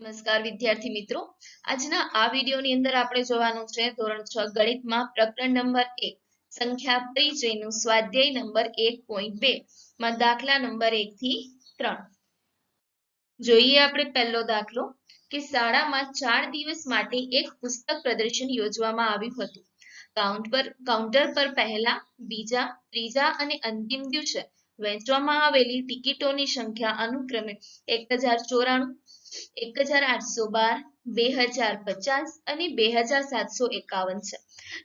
નમસ્કાર વિદ્યાર્થી મિત્રો. આજના આ વિડીયોની અંદર આપણે જોવાનું છે ધોરણ છ ગણિતમાં પ્રકરણ નંબર એક, સંખ્યા પરિચયનું સ્વાધ્યાય નંબર એક પોઈન્ટ બે, માં દાખલા નંબર એક થી ત્રણ. જોઈએ આપણે પહેલો દાખલો, કે શાળામાં ચાર દિવસ માટે એક પુસ્તક પ્રદર્શન યોજવામાં આવ્યું હતું. કાઉન્ટ પર, કાઉન્ટર પર પહેલા, બીજા, ત્રીજા અને અંતિમ દિવસે વહેંચવામાં આવેલી ટિકિટોની સંખ્યા અનુક્રમે એક હજાર ચોરાણું, એક હજાર આઠસો બાર, બે હજાર પચાસ અને બે હજાર સાતસો એકાવન છે.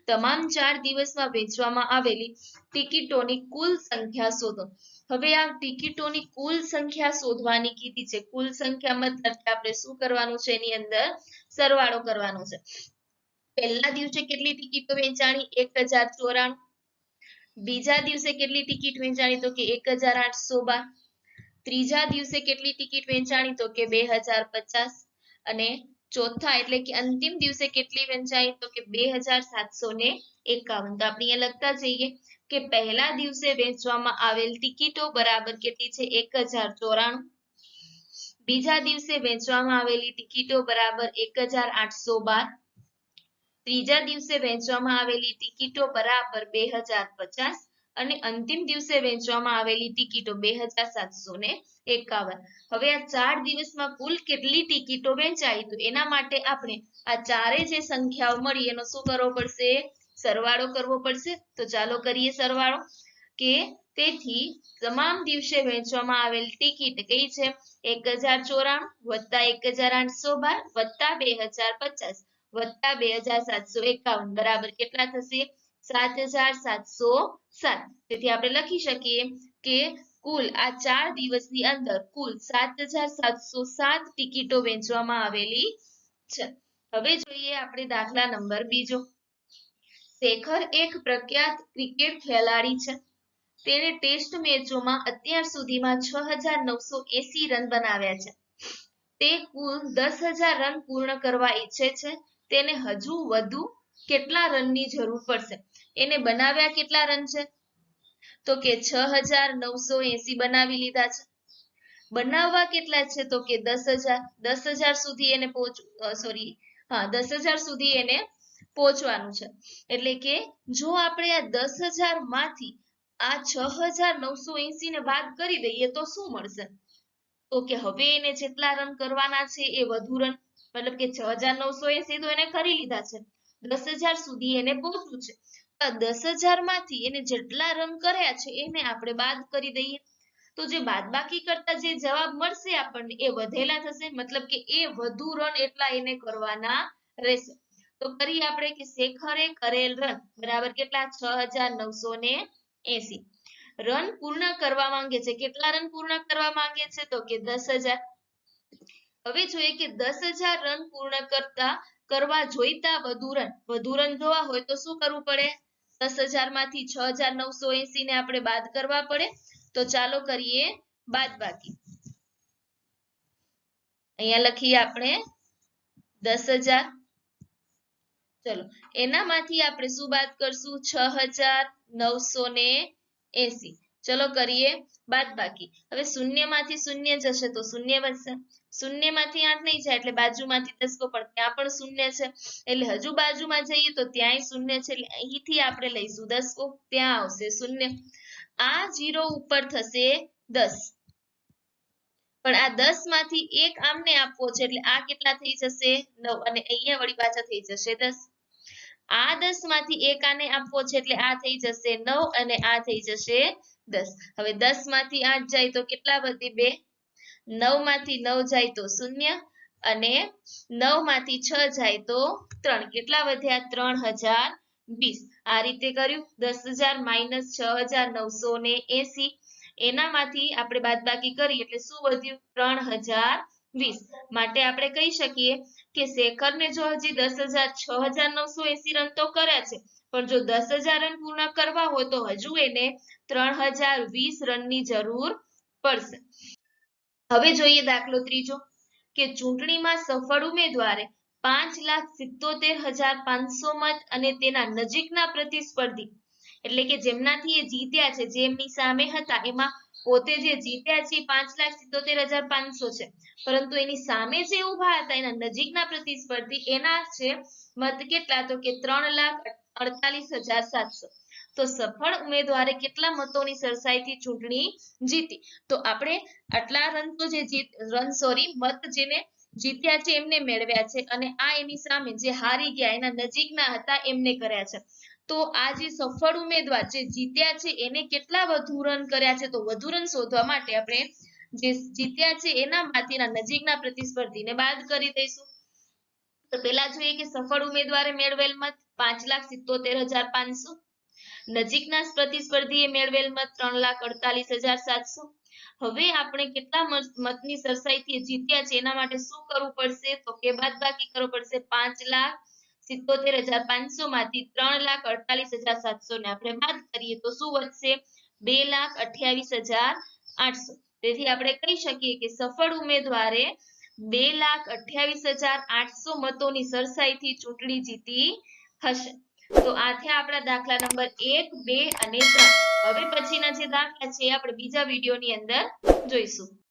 તમામ ચાર દિવસમાં વેચવામાં આવેલી ટિકિટોની કુલ સંખ્યા શોધો. હવે આ ટિકિટોની કુલ સંખ્યા શોધવાની કીધી છે. કુલ સંખ્યા મતલબ કે આપણે શું કરવાનું છે? એની અંદર સરવાળો કરવાનો છે. પહેલા દિવસે કેટલી ટિકિટો વેચાણી? એક હજાર ચોરાણું બીજા દિવસે કેટલી ટિકિટ વેચાણી તો કે એક હજાર આઠસો બાર? ત્રીજા દિવસે કેટલી ટિકિટ વેચાણી તો કે બે હજાર પચાસ? અને ચોથા એટલે કે અંતિમ દિવસે કેટલી વેચાઈ તો કે બે હજાર સાતસો ને એકાવન? તો આપણે અહીંયા લખતા જઈએ કે પહેલા દિવસે વેચવામાં આવેલ ટિકિટો બરાબર કેટલી છે? એક હજાર ચોરાણું. બીજા દિવસે વેચવામાં આવેલી ટિકિટો બરાબર એક હજાર આઠસો બાર. ત્રીજા દિવસે વહેંચવામાં આવેલી ટિકિટો બરાબર બે હજાર પચાસ અને અંતિમ દિવસે વહેંચવામાં આવેલી ટિકિટો બે હજાર સાતસો ને એકાવન. હવે આ ચાર દિવસમાં કુલ કેટલી ટિકિટો વેચાઈ? તો એના માટે આપણે આ ચારે જે સંખ્યાઓ મળી, એનો શું કરવો પડશે? સરવાળો કરવો પડશે? તો ચાલો કરીએ સરવાળો. કે તેથી તમામ દિવસે વેચવામાં આવેલ ટિકિટ કઈ છે? એક હજાર ચોરાણું વત્તા એક હજાર આઠસો બાર વત્તા બે હજાર પચાસ. વત્તા બે હજાર સાતસો એકાવન. બરાબર. કેટલા થશે? સાત હજાર સાતસો સાત. તેથી આપણે લખી શકીએ કે કુલ આ ચાર દિવસની અંદર કુલ સાત હજાર સાતસો સાત ટિકિટો વેચવામાં આવેલી છે. હવે જોઈએ આપણે દાખલા નંબર બીજો. શેખર એક પ્રખ્યાત ક્રિકેટ ખેલાડી છે. તેણે ટેસ્ટ મેચોમાં અત્યાર સુધીમાં છ હજાર નવસો એસી રન બનાવ્યા છે. તે કુલ દસ હજાર રન પૂર્ણ કરવા ઈચ્છે છે. તેને હજુ વધુ કેટલા રનની જરૂર પડશે? એને બનાવ્યા કેટલા રન છે? તો કે છ હજાર નવસો એસી બનાવી લીધા છે. બનાવવા કેટલા છે? તો કે દસ હજાર. દસ હજાર સુધી એને પહોંચ સોરી હા, દસ હજાર સુધી એને પહોંચવાનું છે. એટલે કે જો આપણે આ દસ હજારમાંથી આ છ હજાર નવસો એસી ને બાદ કરી દઈએ તો શું મળશે? તો કે હવે એને જેટલા રન કરવાના છે એ વધુ રન મતલબ કે છ હજાર નવસો એસી તો એને કરી લીધા છે. દસ હજાર સુધી એને પહોંચવું છે. દસ હજારમાંથી એને જેટલા રન કર્યા છે એને આપણે બાદ કરી દઈએ. તો જે બાદબાકી કરતા જે જવાબ મળશે આપણને એ વધેલા થશે. મતલબ કે એ વધુ રન એટલા એને કરવાના રહેશે. તો કરીએ આપણે કે શેખરે કરેલ રન બરાબર કેટલા? છ હજાર નવસો ને એસી. રન પૂર્ણ કરવા માંગે છે. કેટલા રન પૂર્ણ કરવા માંગે છે? તો કે દસ હજાર. હવે જોઈએ કે દસ હજાર રન પૂર્ણ કરતા, કરવા જોઈતા વધુ રન. વધુ રન જોવા હોય તો શું કરવું પડે? દસ હજારમાંથી છ હજાર નવસો એસી ને આપણે બાદ કરવા પડે. તો ચાલો કરીએ બાદ બાકી અહીંયા લખીએ આપણે દસ હજાર. ચલો, એનામાંથી આપણે શું બાદ કરશું? છ હજાર નવસો ને એસી ચલો કરીએ બાદ બાકી. હવે શૂન્યમાંથી શૂન્ય જશે તો શૂન્ય વધશે. શૂન્યમાંથી આઠ નહીં જાય એટલે બાજુમાંથી દસકો પણ ત્યાં પણ શૂન્ય છે. એટલે હજુ બાજુમાં જઈએ તો ત્યાંય શૂન્ય છે. એટલે અહીંથી આપણે લઈશું દસકો ત્યાં આવશે શૂન્ય. આ જીરો ઉપર થશે દસ. પણ આ દસમાંથી એક આમને આપવો છે એટલે આ કેટલા થઈ જશે? નવ. અને અહીંયા વળી પાછા થઈ જશે દસ. આ દસમાંથી એક આને આપવો છે એટલે આ થઈ જશે નવ અને આ થઈ જશે દસ. હવે દસમાંથી આઠ જાય તો કેટલા વધી બે? નવમાંથી નવ જાય તો શૂન્ય અને નવમાંથી છ જાય તો ત્રણ. કેટલા વધ્યા ત્રણ હજાર વીસ? આ રીતે કર્યું. દસ હજાર માઇનસ છ હજાર નવસો ને એસી. એનામાંથી આપણે બાદબાકી કરી એટલે શું વધ્યું? ત્રણ હજાર વીસ. માટે આપણે કહી શકીએ કે શેખરને જો હજી દસ હજાર, છ હજાર નવસો એસી રન તો કર્યા છે. પણ જો દસ હજાર રન પૂર્ણ કરવા હોય તો હજુ એને ત્રણ હજાર વીસ રનની જરૂર પડશે. હવે જોઈએ દાખલો ત્રીજો, કે ચૂંટણીમાં સફળ ઉમેદવારે પાંચ લાખ સિત્તોતેર હજાર પાંચસો મત અને તેના નજીકના પ્રતિસ્પર્ધી, એટલે કે જેમનાથી એ જીત્યા છે, જેમની સામે હતા, એમાં પોતે જે જીત્યા છે પાંચ લાખ સિત્તોતેર હજાર પાંચસો છે. પરંતુ એની સામે જે ઊભા હતા, એના નજીકના પ્રતિસ્પર્ધી એના છે મત કેટલા? તો કે ત્રણ લાખ અડતાલીસ હજાર સાતસો. તો સફળ ઉમેદવારે કેટલા મતોની સરસાઈથી ચૂંટણી જીતી? તો આપણે આટલા રન તો જે જીત, રન સોરી, મત જેને જીત્યા છે એમને મેળવ્યા છે અને આ એની સામે જે હારી ગયા, એના નજીકના હતા, એમને કર્યા છે. તો આ જે સફળ ઉમેદવાર જે જીત્યા છે, એને કેટલા વધુ રન કર્યા છે? તો વધુ રન શોધવા માટે આપણે જે જીત્યા છે, એના માટેના નજીકના પ્રતિસ્પર્ધીને બાદ કરી દઈશું. તો પેલા જોઈએ કે સફળ ઉમેદવારે મેળવેલ મત પાંચ લાખ સિત્તોતેર હજાર પાંચસો. નજીકના પ્રતિસ્પર્ધીએ મેળવેલ મત ત્રણ લાખ અડતાલીસ હજાર સાતસો. હવે આપણે કેટલા મતની સરસાઈથી જીત્યા છે, એના માટે શું કરવું પડશે? તો કે બાદ બાકી કરવું પડશે પાંચ લાખ સિત્તોતેર હજાર પાંચસો માંથી ત્રણ લાખ અડતાલીસ હજાર સાતસો ને. આપણે બાદ કરીએ તો શું વધશે? બે લાખ અઠ્યાવીસ હજાર આઠસો. તેથી આપણે કહી શકીએ કે સફળ ઉમેદવારે બે લાખ અઠ્યાવીસ હજાર આઠસો મતોની સરસાઈથી ચૂંટણી જીતી હશે. તો આ થયા આપણા દાખલા નંબર એક, બે અને ત્રણ. હવે પછીના જે દાખલા છે, આપણે બીજા વિડીયોની અંદર જોઈશું.